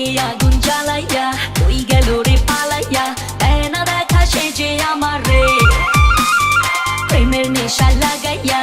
বুকে আগুন জ্বালাইয়া তুই গেল রে পালাইয়া দেয় না দেখা সে যে আমার রে প্রেমের নেশা লাগাইয়া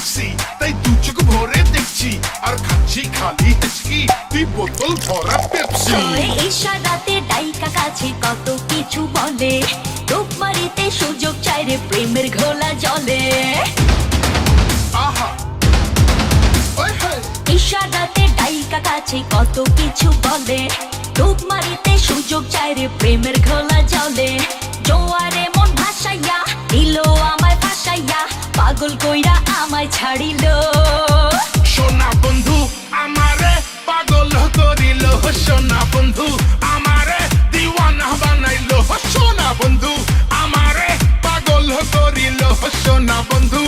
সেক্সি তাই দু চোখ ভরে দেখছি আর খাচ্ছি খালি হেচকি। তুই বোতল ভরা পেপসি। ইশারাতে ডাইকা কাছে কত কিছু বলে। রূপ মারিতে সুযোগ চাই রে প্রেমের ঘোলা জলে। আহা। ইশারাতে ডাইকা কাছে কত কিছু বলে। মারিতে সুযোগ চাই রে প্রেমের ঘোলা জলে। জোয়ারে মন ভাসাইয়া দিল পাগল কইরা আমায় ছাড়িল। সোনা বন্ধু, আমারে পাগল করিল। সোনা বন্ধু, আমারে দিওয়ানা বানাইল। সোনা বন্ধু, আমারে পাগল করিল। সোনা বন্ধু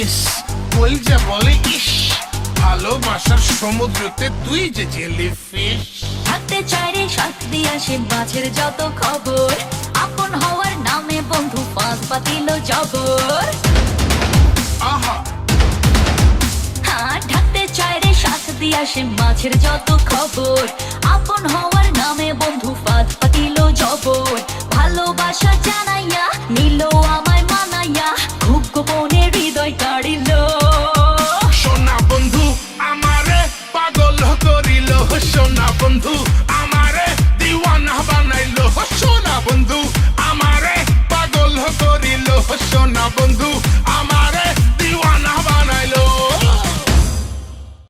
এখন কিস বল ইস ভালোবাসার সমুদ্রতে তুই যে জেলি ফিশ থাকতে চাই রে সাথ দিয়া সে মাছের যত খবর। আপন হওয়ার নামে বন্ধু পাঁচ পাতিল জবর। আহা। হ্যাঁ ঢাকতে চায় রে সাথ দিয়া সে মাছের যত খবর। আপন হওয়ার নামে বন্ধু ফাঁদ পাতিল জবর। ভালোবাসা বন্ধু আমারে দিওয়ানা বানাইলো সোনা বন্ধু আমারে পাগল করিল সোনা বন্ধু